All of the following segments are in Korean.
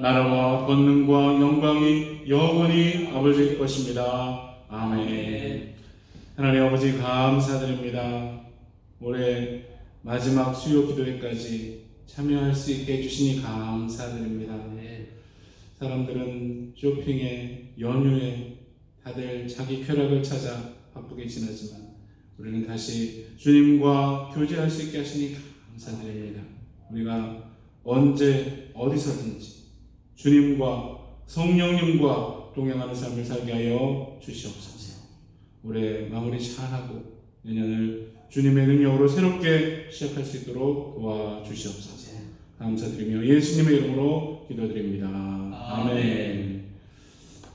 나라와 권능과 영광이 영원히 아버지의 것입니다. 아멘. 하나님 아버지 감사드립니다. 올해 마지막 수요 기도회까지 참여할 수 있게 해주시니 감사드립니다. 사람들은 쇼핑에 연휴에 다들 자기 쾌락을 찾아 바쁘게 지나지만 우리는 다시 주님과 교제할 수 있게 하시니 감사드립니다. 우리가 언제 어디서든지 주님과 성령님과 동행하는 삶을 살게 하여 주시옵소서. 올해 마무리 잘하고 내년을 주님의 능력으로 새롭게 시작할 수 있도록 도와주시옵소서. 감사드리며 예수님의 이름으로 기도드립니다. 아멘.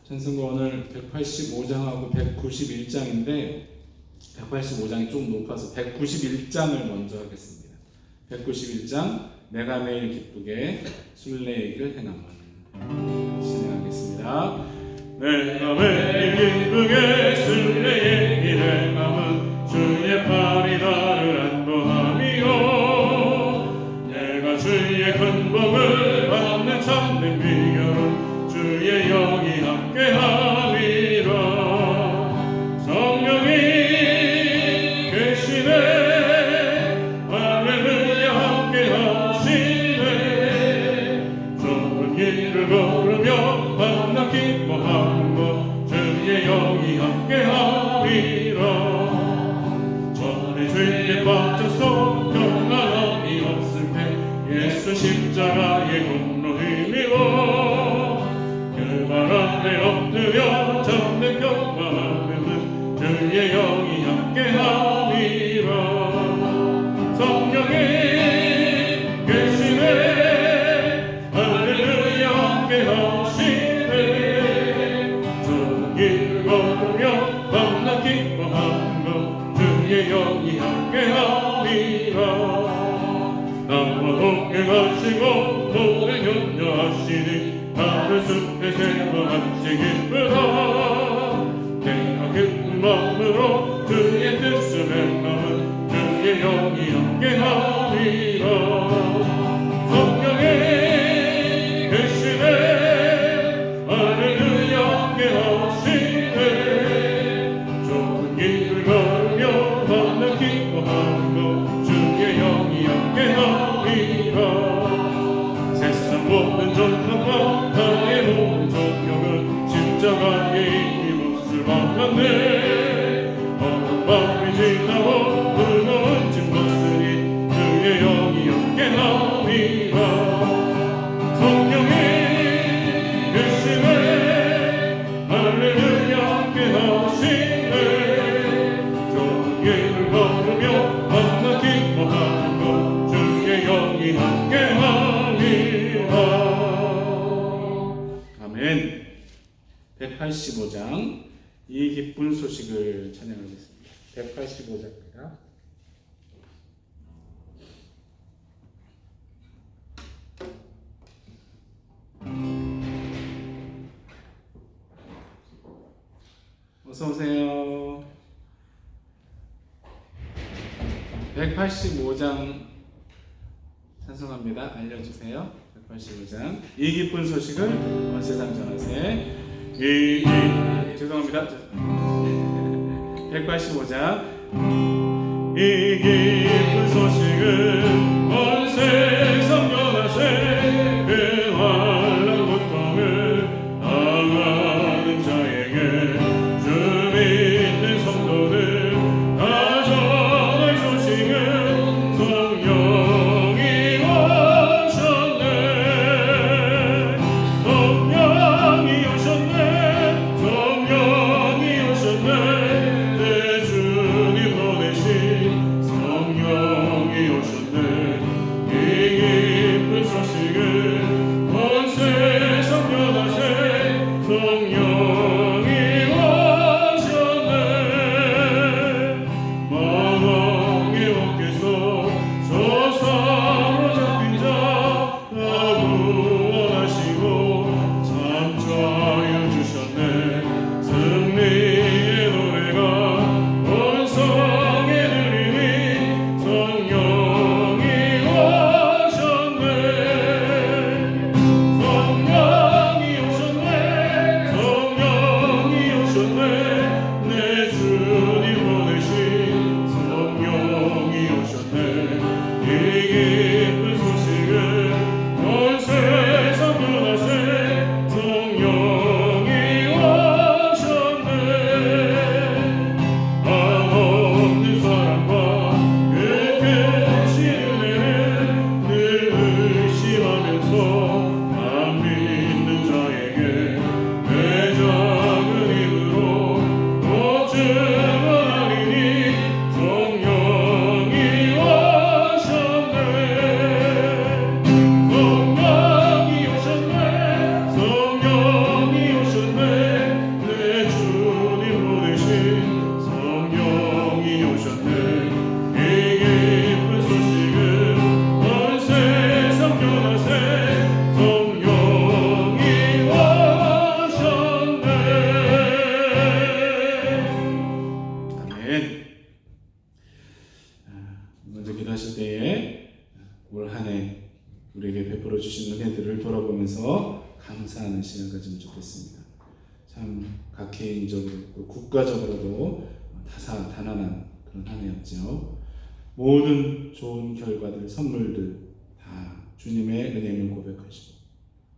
찬송가 오늘 185장하고 191장인데 185장이 좀 높아서 191장을 먼저 하겠습니다. 191장 내가 매일 기쁘게 순례의 행함을 진행하겠습니다. 내가 매일 기쁘게 순례의 행함은 주의 팔이 나를 안보함 하시고 노래 격려하시니 나를 숲에 세워한지 기쁘다 아멘. 185장 이 기쁜 소식을 찬양하겠습니다. 185장입니다 어서 오세요. 185장 찬송합니다. 알려주세요. 185장 이 기쁜 소식을 온 세상 전하세. 이, 이 죄송합니다. 185장 이 기쁜 소식을 온 세상 국가적으로도 다사다난한 그런 한 해였죠. 모든 좋은 결과들, 선물들 다 주님의 은혜임을 고백하시고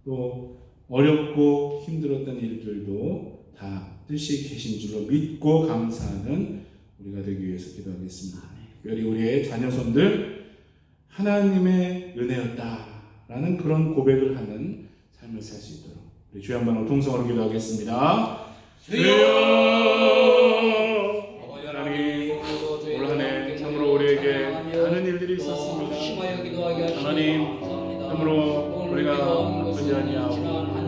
또 어렵고 힘들었던 일들도 다 뜻이 계신 줄로 믿고 감사하는 우리가 되기 위해서 기도하겠습니다. 특별히 우리의 자녀손들 하나님의 은혜였다라는 그런 고백을 하는 삶을 살 수 있도록 우리 주여 한번 통성으로 기도하겠습니다. 주여 하나님 올 한해 참으로 우리에게 많은 일들이 있었습니다. 하나님 참으로 우리가 아프지 아니하고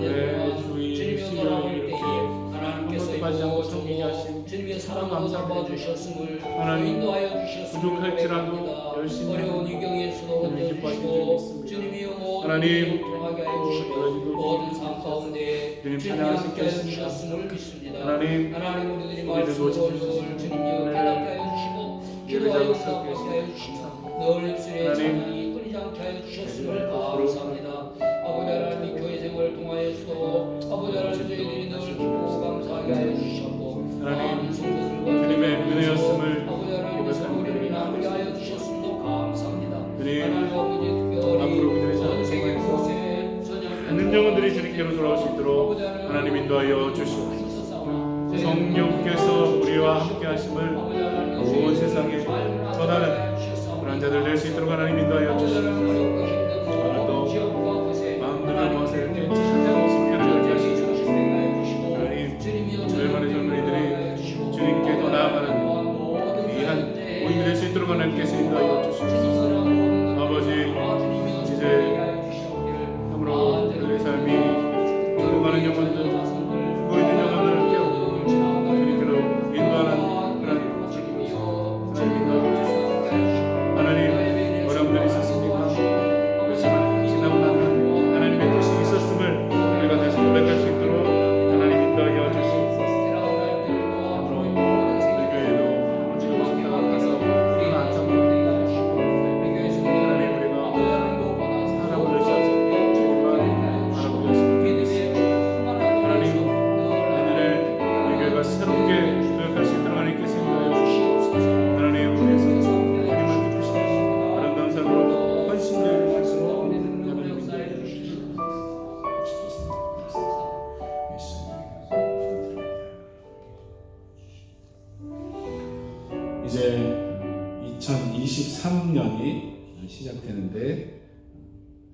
내 주의 수요 이렇게 빠지 않고 섬기게 하신 주님의 사랑 감사합니다. 주셨음을 하나님, 부족할지라도. 열심히 하나님 기뻐하신 도와주시고 믿습니다. 하나님, 주시고 또 모든 삶 가운데 주님 주님이 함께. 주셨음을 믿습니다. 하나님, 하나님 우리들이 우리들 말씀을 도와주시옵소서. 주님이 깨닫게 하여 주시고 예를 기도하여 잡고 응답하게 살게 하여 해주시고 주시고 감사합니다. 늘 입술에 하나님, 찬양이 끊이지 않게 하여 주셨음을 하나님, 감사합니다. 아버지 하나님 교회 생활을 통하여서도 아버지 하나님 저희들이 늘 기쁘고 감사하게 하여 주셨고 하나 주님께로 돌아올 수 있도록 하나님 인도하여 주시옵소서. 성령께서 우리와 함께 하심을 온 세상에 전하는 그런 자들 될 수 있도록 하나님 인도하여 주시옵소서. 주님께 더 나아가는 귀한 모임이 될 수 있도록 하나님께서 인도하여 죽어가는 이제 2023년이 시작되는데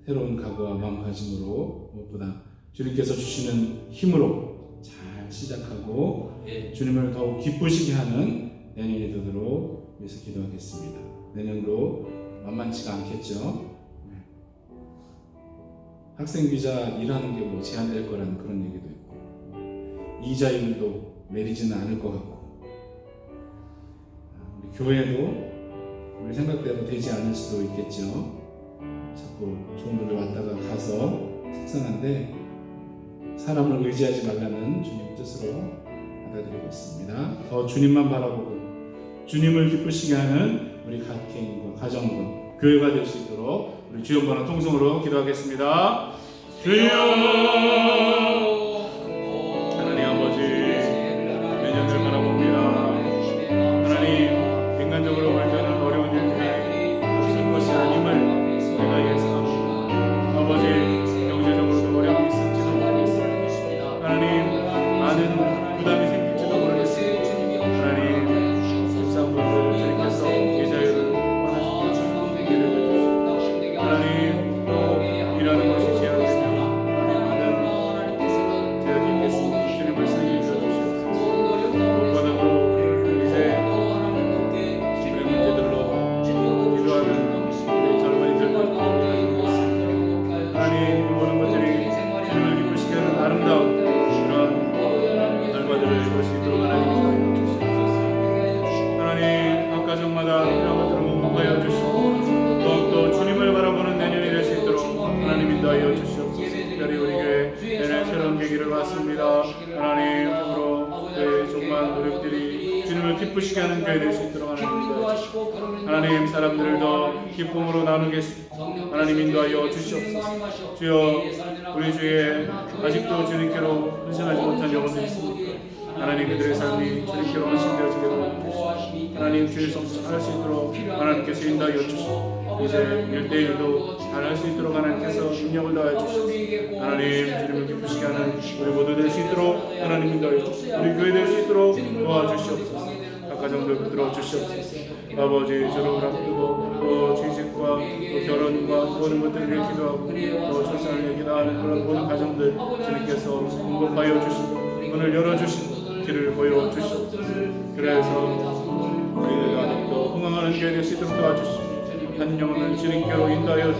새로운 각오와 마음가짐으로 무엇보다 주님께서 주시는 힘으로 잘 시작하고 주님을 더욱 기쁘시게 하는 내년이 되도록 위해서 기도하겠습니다. 내년도 만만치가 않겠죠. 네. 학생 비자 일하는 게 뭐 제한될 거라는 그런 얘기도 있고 이자율도 내리지는 않을 것 같고 교회도 우리 생각대로 되지 않을 수도 있겠죠. 자꾸 좋은 분들 왔다가 가서 속상한데 사람을 의지하지 말라는 주님 뜻으로 받아들이고 있습니다. 더 주님만 바라보고 주님을 기쁘시게 하는 우리 각 개인과 가정과 교회가 될 수 있도록 우리 번호 통성으로 기도하겠습니다. 주여 기쁨으로 나누겠습니다. 하나님 인도하여 주시옵소서. 주여, 우리 주에 아직도 주님께로 헌신하지 못한 영혼들이 있습니까? 하나님 그들의 삶이 주님께로 도와주시옵소서. 하나님 주의 성취할 수 있도록 하나님께서 인도하여 주시고 이제 일대일도 잘할 수 있도록 하나님께서 능력을 더하여 주시옵소서. 하나님 주님을 기쁘시게 하는 우리 모두 될 수 있도록 하나님 인도하여 주시옵소서. 우리 교회 될 수 있도록 도와주시옵소서. 각 가정들 붙들어 주시옵소서. 아버지 저를 앞두고 또 취직과 또 결혼과 모든 것들을 기도하고 또 출산을 기도하는 그런 모든 가정들 주님께서 공급하여 주시고 문을 열어주시고 길을 보여주시옵소서. 그래서 우리가 또 흥황하는 교회 될수 있도록 도와주시고 한 영혼을 주님께로 인도하여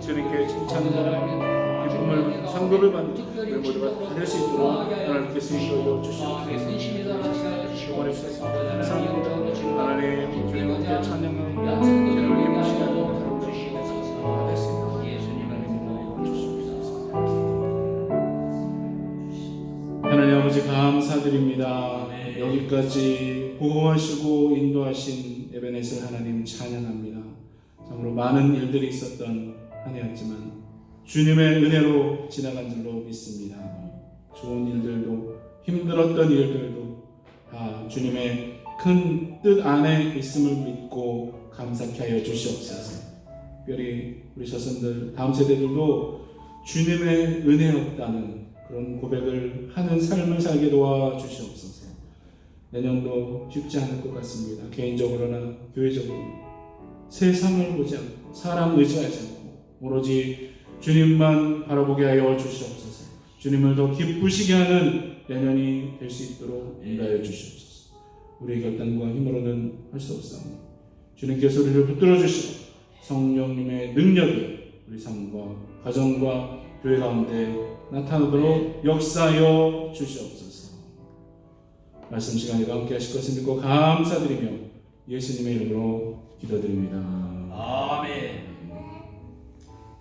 주님께 칭찬과 기쁨을 상급을 받는 우리 모두가 다될수 있도록 하나님께서 인도하여 주시옵소서. 주원해 주셔서 감사합니다. 하나님 주님께 주님을 기쁘시게 하는 하루 됐습니다. 하나님 주시옵소서. 아버지 감사드립니다. 여기까지 보호하시고 인도하신 에베네셀 하나님 찬양합니다. 참으로 많은 일들이 있었던 한 해였지만 주님의 은혜로 지나간 줄로 믿습니다. 좋은 일들도 힘들었던 일들도 다 주님의 큰 뜻 안에 있음을 믿고 감사케 하여 주시옵소서. 특별히 우리 자손들 다음 세대들도 주님의 은혜였다는 그런 고백을 하는 삶을 살게 도와 주시옵소서. 내년도 쉽지 않을 것 같습니다. 개인적으로나 교회적으로 세상을 보지 않고 사람 의지하지 않고 오로지 주님만 바라보게 하여 주시옵소서. 주님을 더 기쁘시게 하는 내년이 될 수 있도록 인도하여 주시옵소서. 우리의 결단과 힘으로는 할 수 없사오니 주님께서 우리를 붙들어 주시고 성령님의 능력이 우리 삶과 가정과 교회 가운데 나타나도록 역사하여 주시옵소서. 말씀 시간에도 함께 하실 것을 믿고 감사드리며 예수님의 이름으로 기도드립니다. 아멘.